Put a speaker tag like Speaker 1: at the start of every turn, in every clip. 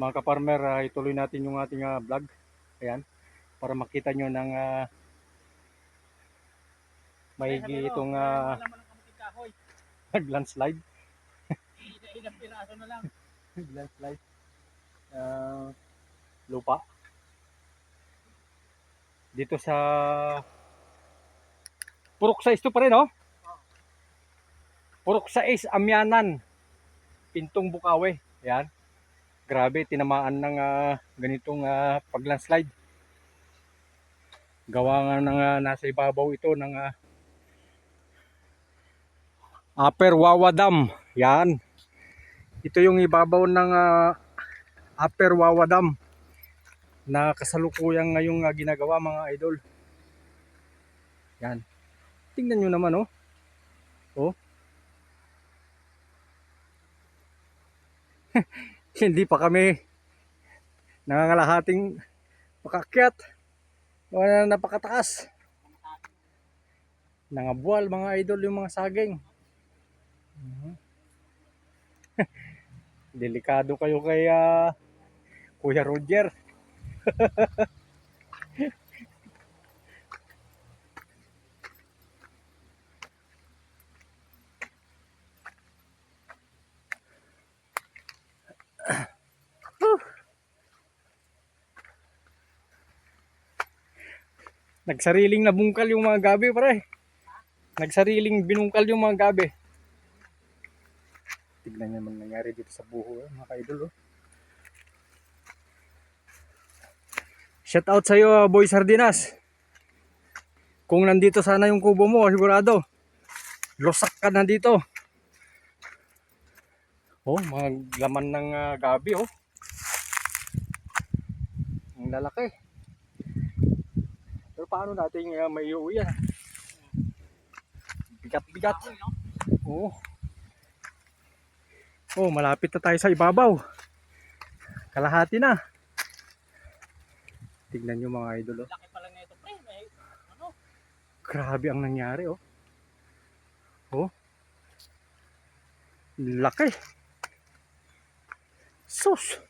Speaker 1: Mga kaparmer, ah, ituloy natin yung ating ah, vlog. Ayan. Para makita nyo ng uh, maigi itong ah,
Speaker 2: Wala mo ng kamuting kahoy.
Speaker 1: landslide.
Speaker 2: Ilang piraso na lang.
Speaker 1: landslide. Ah, lupa. Dito sa Purok 6 to pa rin, oh. Purok 6, Amyanan. Pintong Bukawe. Yan. Grabe, tinamaan ng ah, ganitong ah, paglandslide. Gawa nga ng ah, nasa ibabaw ito ng ah, Upper Wawa Dam. Yan. Ito yung ibabaw ng ah, Upper Wawa Dam na kasalukuyang ngayong ah, ginagawa mga idol. Yan. Tingnan nyo naman oh. Oh. Hindi pa kami nangangalahating makakyat. Wala na napakataas. Nangabual mga idol yung mga saging. Mhm. Delikado kayo kay ah, Kuya Roger. Nagsariling nabungkal yung mga gabi, pare. Nagsariling binungkal yung mga gabi. Tignan niyo naman nangyari dito sa buho, eh, mga ka-idol. Oh. Shout out sa iyo, Boy Sardinas. Kung nandito sana yung kubo mo, sigurado. Lusak ka na dito. Oh, mga laman ng ah, gabi, oh. Ang lalaki. Pero paano natin uh, may uwi yan? Bigat-bigat.
Speaker 2: Kahoy, no?
Speaker 1: Oo. Oh, malapit na tayo sa ibabaw. Kalahati na. Tignan nyo mga idol. Oh.
Speaker 2: Laki pa lang na ito, pre. May, ano?
Speaker 1: Grabe ang nangyari oh. Oh. Laki. Sus.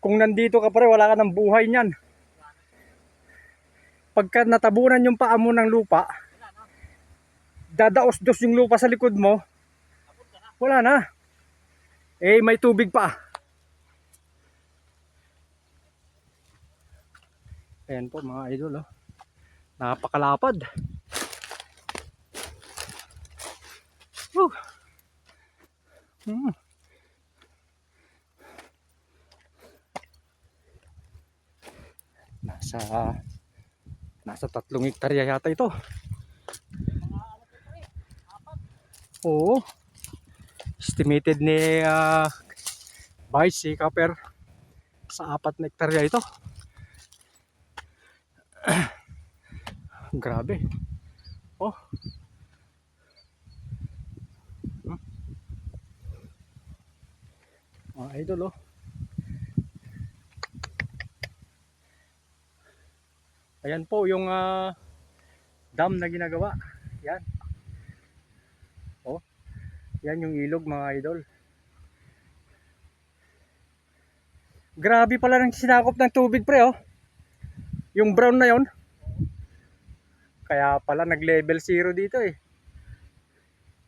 Speaker 1: Kung nandito ka pare, wala ka ng buhay niyan. Pagka natabunan yung paa mo ng lupa, dadaos-dos yung lupa sa likod mo, wala na. Eh, may tubig pa. Ayan po mga idol, oh. Napakalapad. Woo. Hmm. Nasa nasa tatlong hektarya yata ito.
Speaker 2: Mga.
Speaker 1: Oo. Estimated ni uh, Vice si Copper sa apat na hektarya ito. Grabe. Oh. Hmm. Mga idol oh. Ayan po yung ah, dam na ginagawa. Yan. Yan yung ilog mga idol. Grabe pala nang sinakop ng tubig pre oh. Yung brown na yon. Kaya pala nag-level zero dito eh.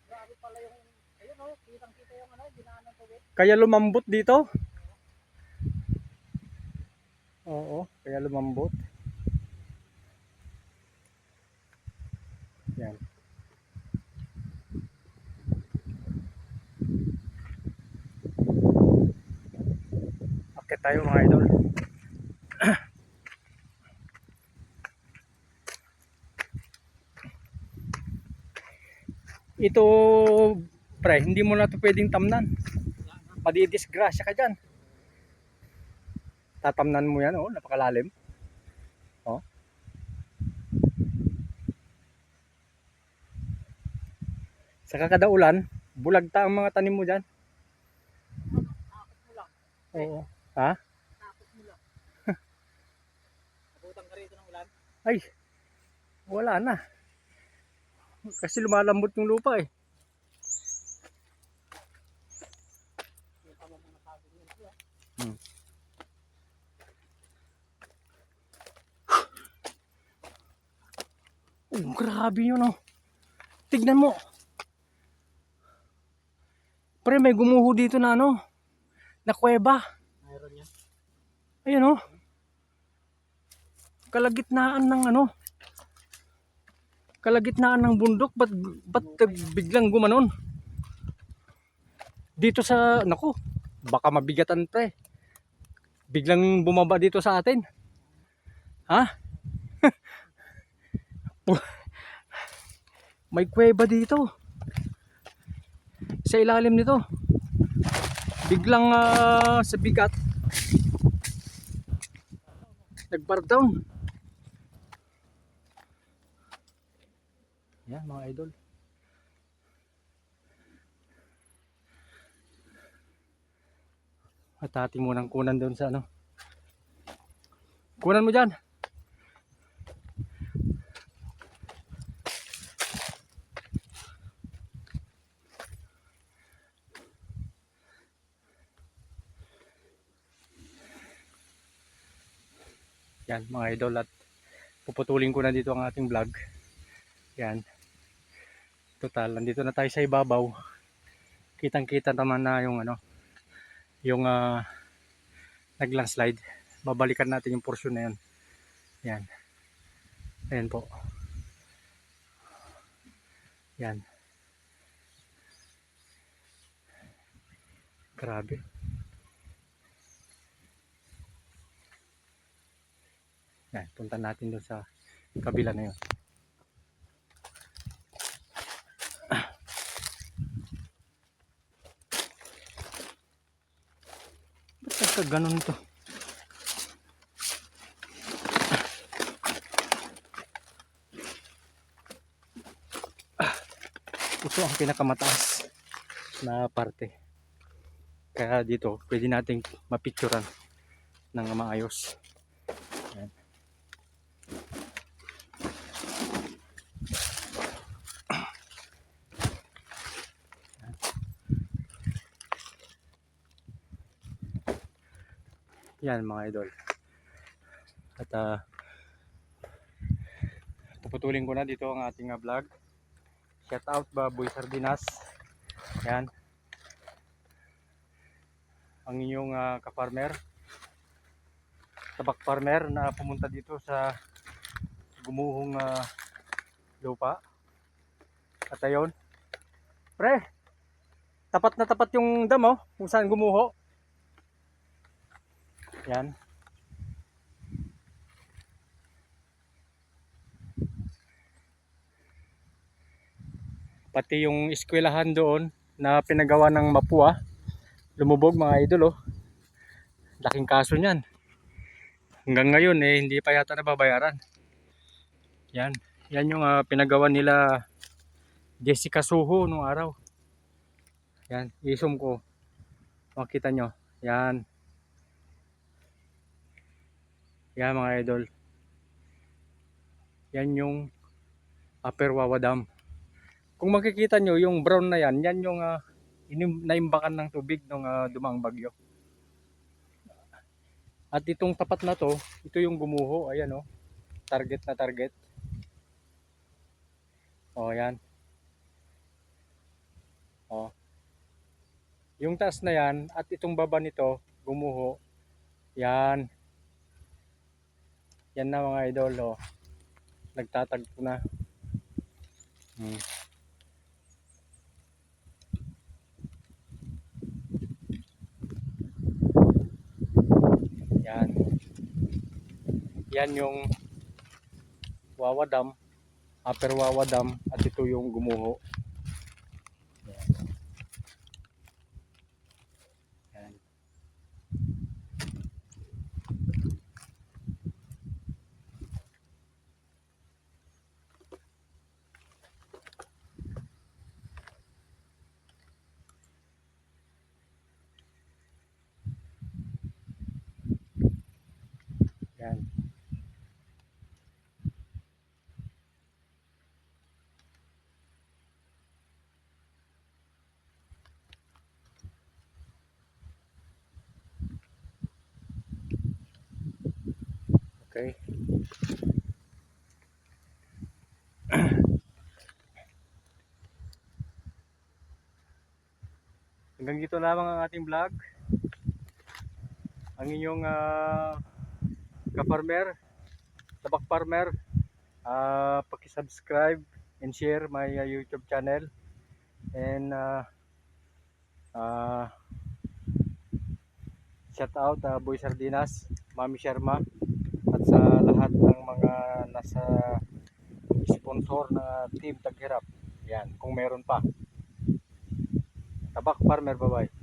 Speaker 2: Grabe pala yung, ayun, no? Kitang-kita yung ano, dinaan ng tubig.
Speaker 1: Kaya lumambot dito. Oo, kaya lumambot. Yan. Akit tayo mga idol. Ito, pre, hindi mo na ito pwedeng tamnan madidisgrasya ka dyan. Tatamnan mo yan, oh, napakalalim. Oh. Sa kakada ulan, bulagta ang mga tanim mo dyan. Oo. Ha?
Speaker 2: Takot mo lang. Nabutang ka rito ng ulan.
Speaker 1: Ay, wala na. Kasi lumalambot yung lupa eh. Hmm. Oh, grabe yun oh. Tignan mo. Pre, may gumuho dito na ano. Na kuweba.
Speaker 2: Mayroon yan.
Speaker 1: Ayun oh. Kalagitnaan ng ano. Kalagitnaan ng bundok. Ba't, ba't biglang gumanon? Dito sa, naku, baka mabigatan pre. Biglang bumaba dito sa atin. Ha? May kuweba dito. Sa ilalim nito. Biglang ah, sa bigat. Nag-bar down. Yan mga idol. At ating munang kunan doon sa ano. Kunan mo dyan. Yan mga idol at puputulin ko na dito ang ating vlog. Yan. Total, nandito na tayo sa ibabaw. Kitang-kita naman na yung ano, yung uh, naglandslide. Babalikan natin yung portion na yun. Yan. Ayan po. Yan. Grabe. Yan, punta natin doon sa kabila na yun. Ba't nagka ganun to? Ito ang pinakamataas na parte. Kaya dito, pwede nating mapicturan ng maayos. Yan mga idol. At uh, puputulin ko na dito ang ating uh, vlog. Shout out Baboy Sardinas. Yan. Ang inyong uh, ka-farmer. Tabak farmer na pumunta dito sa gumuhong uh, lupa. At ayun. Pre, tapat na tapat yung dam oh, kung saan gumuho. Yan. Pati yung eskwelahan doon na pinagawa ng Mapua. Lumubog mga idol oh. Laking kaso niyan. Hanggang ngayon eh hindi pa yata nababayaran. Yan. Yan yung ah, pinagawa nila Jessica Suho nung araw. Yan. Isum ko. Makita nyo. Yan. Yan mga idol. Yan yung Upper Wawa Dam. Kung makikita nyo, yung brown na yan, yan yung uh, naimbakan ng tubig nung uh, dumang bagyo. At itong tapat na to, ito yung gumuho. Ayan oh. Target na target. Oh, yan. Oh. Yung taas na yan at itong baba nito, gumuho. Yan. Yan na mga idol, oh. Nagtatagpo na. Hmm. Yan. Yan yung Wawa Dam, Upper Wawa Dam, at ito yung gumuho. Okay. Hanggang dito lamang ang ating vlog. Ang inyong ah, ka-farmer, tabak farmer, ah paki-subscribe and share my ah, YouTube channel. And ah ah, shout out ah, Boy Sardinas, Mami Sharma lahat ng mga nasa sponsor na Team Taghirap. Yan, kung meron pa. Tabak Farmer, bye-bye.